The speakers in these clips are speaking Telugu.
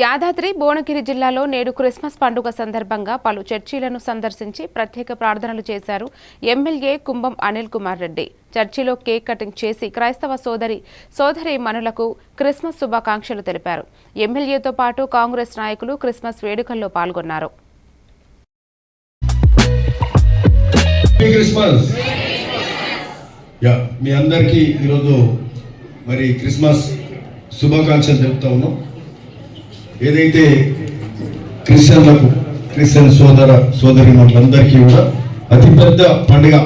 యాదాద్రి భువనగిరి జిల్లాలో నేడు క్రిస్మస్ పండుగ సందర్భంగా పలు చర్చిలను సందర్శించి ప్రత్యేక ప్రార్థనలు చేశారు ఎమ్మెల్యే కుంభం అనిల్ కుమార్ రెడ్డి. చర్చిలో కేక్ కటింగ్ చేసి క్రైస్తవ సోదరి సోదరి మనులకు క్రిస్మస్ శుభాకాంక్షలు తెలిపారు. ఎమ్మెల్యేతో పాటు కాంగ్రెస్ నాయకులు క్రిస్మస్ వేడుకల్లో పాల్గొన్నారు. మీ అందరికీ ఈరోజు మరి క్రిస్మస్ శుభాకాంక్షలు తెలుపుతా ఉన్నాం. ఏదైతే క్రిస్టియన్లకు క్రిస్టియన్ సోదర సోదరి మనందరికీ కూడా అతిపెద్ద పండుగ.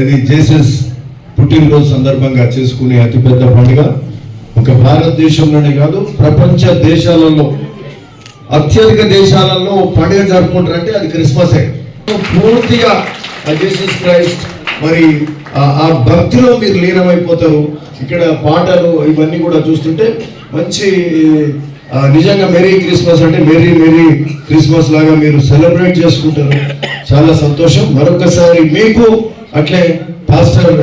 ఇది జేసస్ పుట్టినరోజు సందర్భంగా చేసుకునే అతిపెద్ద పండుగ. ఒక భారతదేశంలోనే కాదు ప్రపంచ దేశాలలో అత్యధిక దేశాలలో పండుగ జరుపుకుంటారంటే అది క్రిస్మసే. పూర్తిగా ఆ జీసస్ క్రైస్ట్ మరి ఆ- భక్తిలో మీరు లీనమైపోతారు. ఇక్కడ పాటలు ఇవన్నీ కూడా చూస్తుంటే మంచి నిజంగా మెరీ క్రిస్మస్ అంటే మెరీ మెరీ క్రిస్మస్ లాగా మీరు సెలబ్రేట్ చేసుకుంటారు. చాలా సంతోషం. మరొకసారి మీకు అట్లే పాస్టర్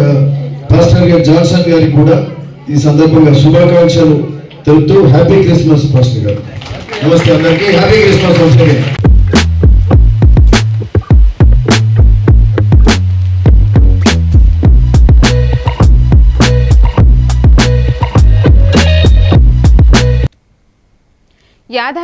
పాస్టర్ గారు జాన్సన్ గారికి కూడా ఈ సందర్భంగా శుభాకాంక్షలు తెలుపుతూ హ్యాపీ క్రిస్మస్ పాస్టర్ గారు. నమస్తే అందరికీ. హ్యాపీ క్రిస్మస్ నమస్తే యాదాద్రి